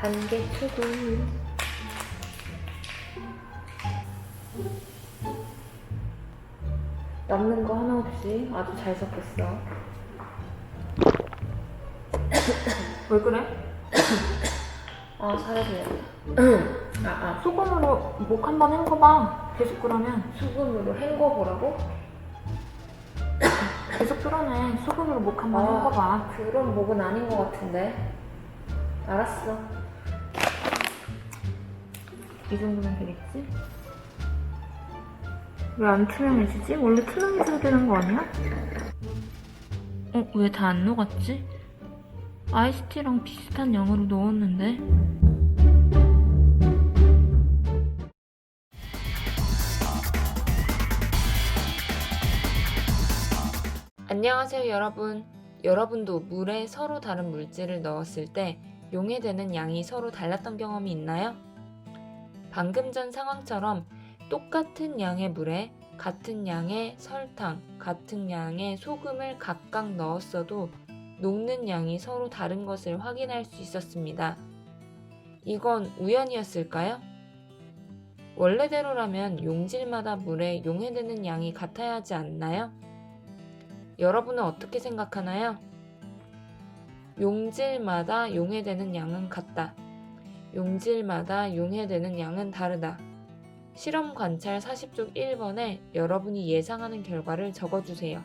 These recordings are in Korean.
단계 초고 남는 거 하나 없이 아주 잘 섞였어. 왜 그래? 아 사라져요. 아, 아 소금으로 목 한 번 헹궈봐. 계속 그러면 소금으로 헹궈보라고? 계속 끓어내. 소금으로 목 한 번 아. 헹궈봐. 그런 목은 아닌 것 같은데. 알았어. 이 정도면 되겠지? 왜 안 투명해지지? 원래 투명해져야 되는 거 아니야? 어? 왜 다 안 녹았지? 아이스티랑 비슷한 양으로 넣었는데? 안녕하세요 여러분. 여러분도 물에 서로 다른 물질을 넣었을 때 용해되는 양이 서로 달랐던 경험이 있나요? 방금 전 상황처럼 똑같은 양의 물에 같은 양의 설탕, 같은 양의 소금을 각각 넣었어도 녹는 양이 서로 다른 것을 확인할 수 있었습니다. 이건 우연이었을까요? 원래대로라면 용질마다 물에 용해되는 양이 같아야 하지 않나요? 여러분은 어떻게 생각하나요? 용질마다 용해되는 양은 같다. 용질마다 용해되는 양은 다르다. 실험 관찰 40쪽 1번에 여러분이 예상하는 결과를 적어주세요.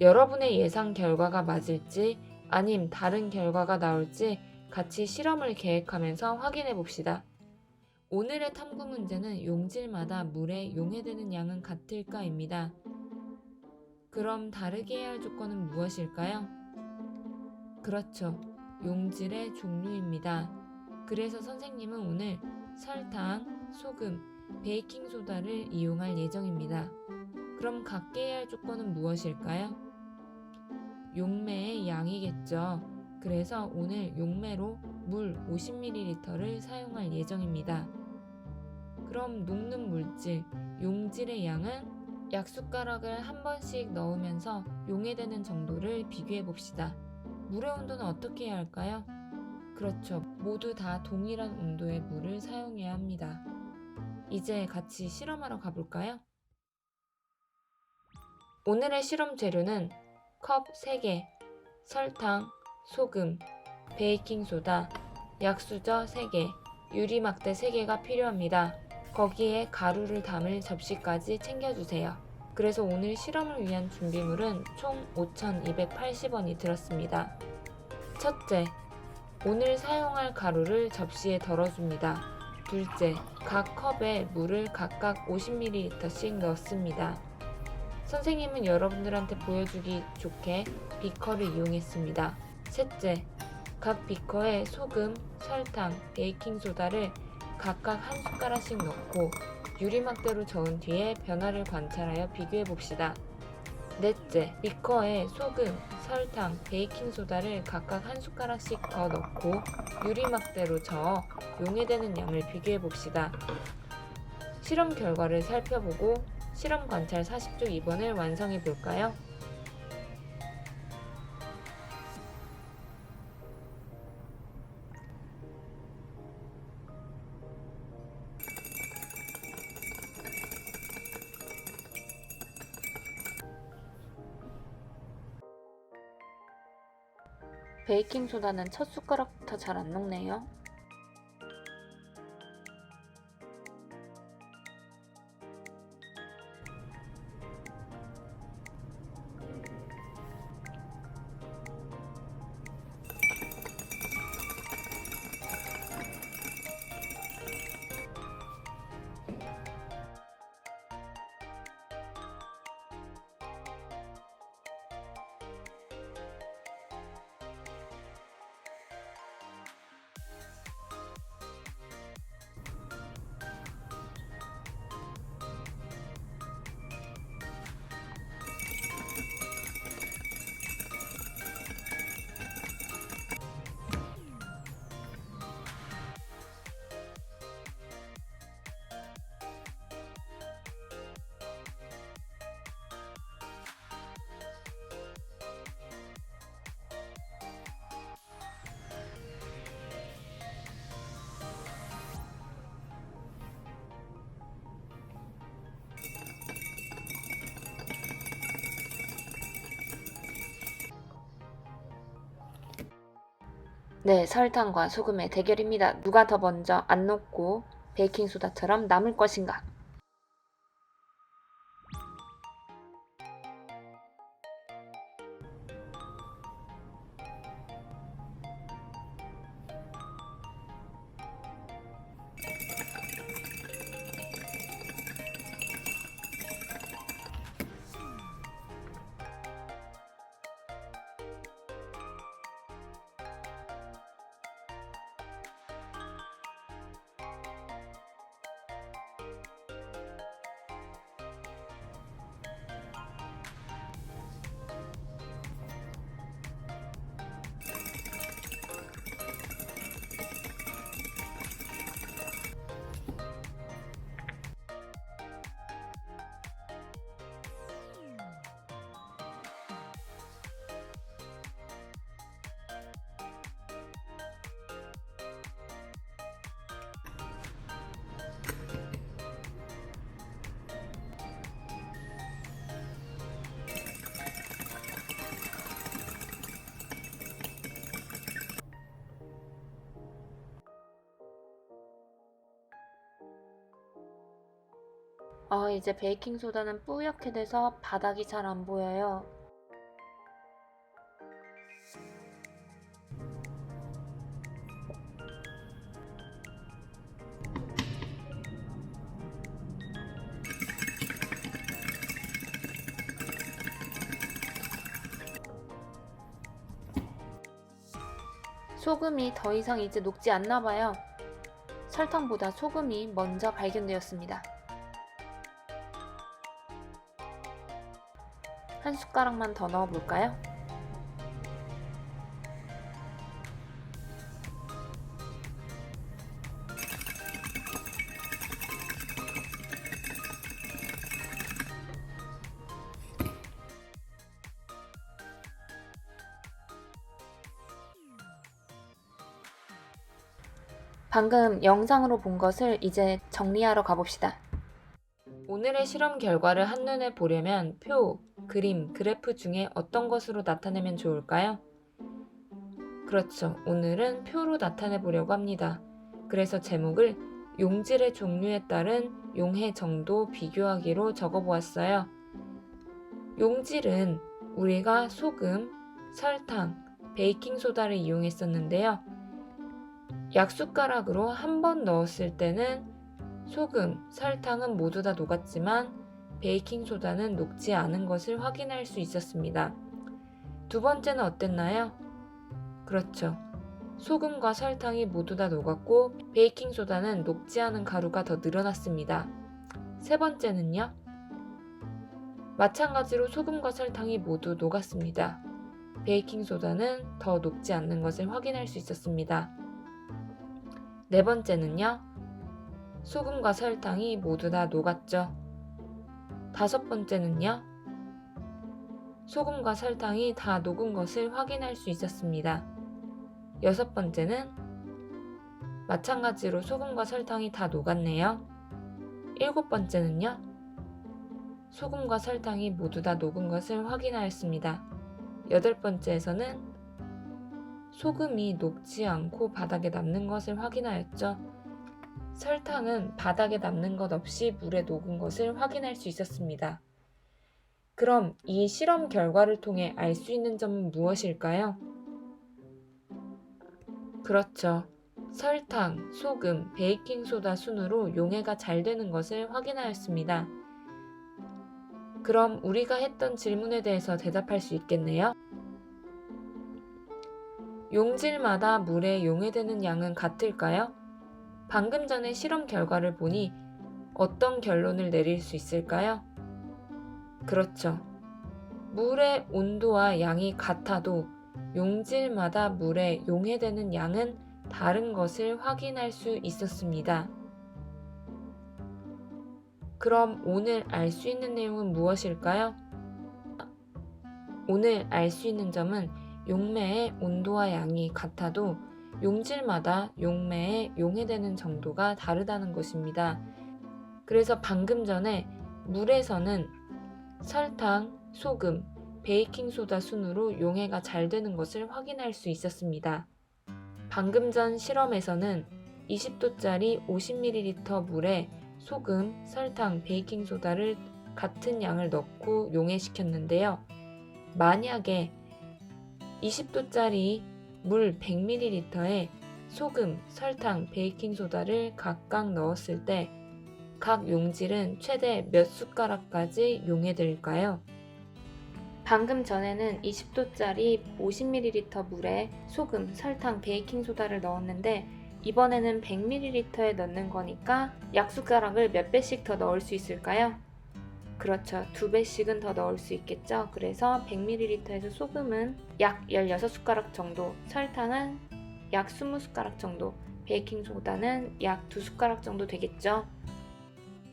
여러분의 예상 결과가 맞을지 아님 다른 결과가 나올지 같이 실험을 계획하면서 확인해 봅시다. 오늘의 탐구 문제는 용질마다 물에 용해되는 양은 같을까입니다. 그럼 다르게 해야 할 조건은 무엇일까요? 그렇죠. 용질의 종류입니다. 그래서 선생님은 오늘 설탕, 소금, 베이킹소다를 이용할 예정입니다. 그럼 갖게 해야 할 조건은 무엇일까요? 용매의 양이겠죠. 그래서 오늘 용매로 물 50ml를 사용할 예정입니다. 그럼 녹는 물질, 용질의 양은 약숟가락을 한 번씩 넣으면서 용해되는 정도를 비교해 봅시다. 물의 온도는 어떻게 해야 할까요? 그렇죠. 모두 다 동일한 온도의 물을 사용해야 합니다. 이제 같이 실험하러 가볼까요? 오늘의 실험 재료는 컵 3개, 설탕, 소금, 베이킹소다, 약수저 3개, 유리막대 3개가 필요합니다. 거기에 가루를 담을 접시까지 챙겨주세요. 그래서 오늘 실험을 위한 준비물은 총 5,280원이 들었습니다. 첫째, 오늘 사용할 가루를 접시에 덜어줍니다. 둘째, 각 컵에 물을 각각 50ml씩 넣습니다. 선생님은 여러분들한테 보여주기 좋게 비커를 이용했습니다. 셋째, 각 비커에 소금, 설탕, 베이킹소다를 각각 한 숟가락씩 넣고 유리막대로 저은 뒤에 변화를 관찰하여 비교해 봅시다. 넷째, 비커에 소금, 설탕, 베이킹소다를 각각 한 숟가락씩 더 넣고 유리막대로 저어 용해되는 양을 비교해 봅시다. 실험 결과를 살펴보고 실험 관찰 40쪽 2번을 완성해 볼까요? 베이킹소다는 첫 숟가락부터 잘 안 녹네요. 네, 설탕과 소금의 대결입니다. 누가 더 먼저 안 녹고 베이킹소다처럼 남을 것인가? 어, 이제 베이킹소다는 뿌옇게 돼서 바닥이 잘 안 보여요. 소금이 더 이상 이제 녹지 않나 봐요. 설탕보다 소금이 먼저 발견되었습니다. 한 숟가락만 더 넣어볼까요? 방금 영상으로 본 것을 이제 정리하러 가봅시다. 오늘의 실험 결과를 한눈에 보려면 표, 그림, 그래프 중에 어떤 것으로 나타내면 좋을까요? 그렇죠. 오늘은 표로 나타내 보려고 합니다. 그래서 제목을 용질의 종류에 따른 용해 정도 비교하기로 적어 보았어요. 용질은 우리가 소금, 설탕, 베이킹소다를 이용했었는데요. 약숟가락으로 한 번 넣었을 때는 소금, 설탕은 모두 다 녹았지만 베이킹소다는 녹지 않은 것을 확인할 수 있었습니다. 두 번째는 어땠나요? 그렇죠. 소금과 설탕이 모두 다 녹았고 베이킹소다는 녹지 않은 가루가 더 늘어났습니다. 세 번째는요? 마찬가지로 소금과 설탕이 모두 녹았습니다. 베이킹소다는 더 녹지 않는 것을 확인할 수 있었습니다. 네 번째는요? 소금과 설탕이 모두 다 녹았죠. 다섯 번째는요? 소금과 설탕이 다 녹은 것을 확인할 수 있었습니다. 여섯 번째는 마찬가지로 소금과 설탕이 다 녹았네요. 일곱 번째는요? 소금과 설탕이 모두 다 녹은 것을 확인하였습니다. 여덟 번째에서는 소금이 녹지 않고 바닥에 남는 것을 확인하였죠. 설탕은 바닥에 남는 것 없이 물에 녹은 것을 확인할 수 있었습니다. 그럼 이 실험 결과를 통해 알 수 있는 점은 무엇일까요? 그렇죠. 설탕, 소금, 베이킹소다 순으로 용해가 잘 되는 것을 확인하였습니다. 그럼 우리가 했던 질문에 대해서 대답할 수 있겠네요. 용질마다 물에 용해되는 양은 같을까요? 방금 전에 실험 결과를 보니 어떤 결론을 내릴 수 있을까요? 그렇죠. 물의 온도와 양이 같아도 용질마다 물에 용해되는 양은 다른 것을 확인할 수 있었습니다. 그럼 오늘 알 수 있는 내용은 무엇일까요? 오늘 알 수 있는 점은 용매의 온도와 양이 같아도 용질마다 용매에 용해되는 정도가 다르다는 것입니다. 그래서 방금 전에 물에서는 설탕, 소금, 베이킹소다 순으로 용해가 잘 되는 것을 확인할 수 있었습니다. 방금 전 실험에서는 20도짜리 50ml 물에 소금, 설탕, 베이킹소다를 같은 양을 넣고 용해시켰는데요. 만약에 20도짜리 물 100ml에 소금, 설탕, 베이킹소다를 각각 넣었을 때 각 용질은 최대 몇 숟가락까지 용해될까요? 방금 전에는 20도짜리 50ml 물에 소금, 설탕, 베이킹소다를 넣었는데 이번에는 100ml에 넣는 거니까 약숟가락을 몇 배씩 더 넣을 수 있을까요? 그렇죠. 두 배씩은 더 넣을 수 있겠죠. 그래서 100ml에서 소금은 약 16숟가락 정도, 설탕은 약 20숟가락 정도, 베이킹소다는 약 2숟가락 정도 되겠죠.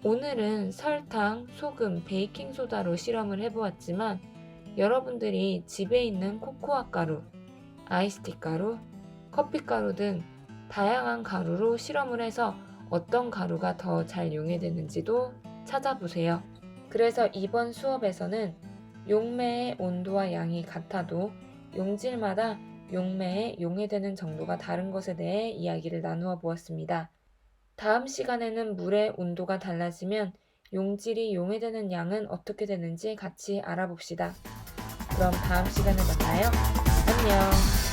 오늘은 설탕, 소금, 베이킹소다로 실험을 해보았지만 여러분들이 집에 있는 코코아 가루, 아이스티 가루, 커피 가루 등 다양한 가루로 실험을 해서 어떤 가루가 더 잘 용해되는지도 찾아보세요. 그래서 이번 수업에서는 용매의 온도와 양이 같아도 용질마다 용매의 용해되는 정도가 다른 것에 대해 이야기를 나누어 보았습니다. 다음 시간에는 물의 온도가 달라지면 용질이 용해되는 양은 어떻게 되는지 같이 알아봅시다. 그럼 다음 시간에 만나요. 안녕.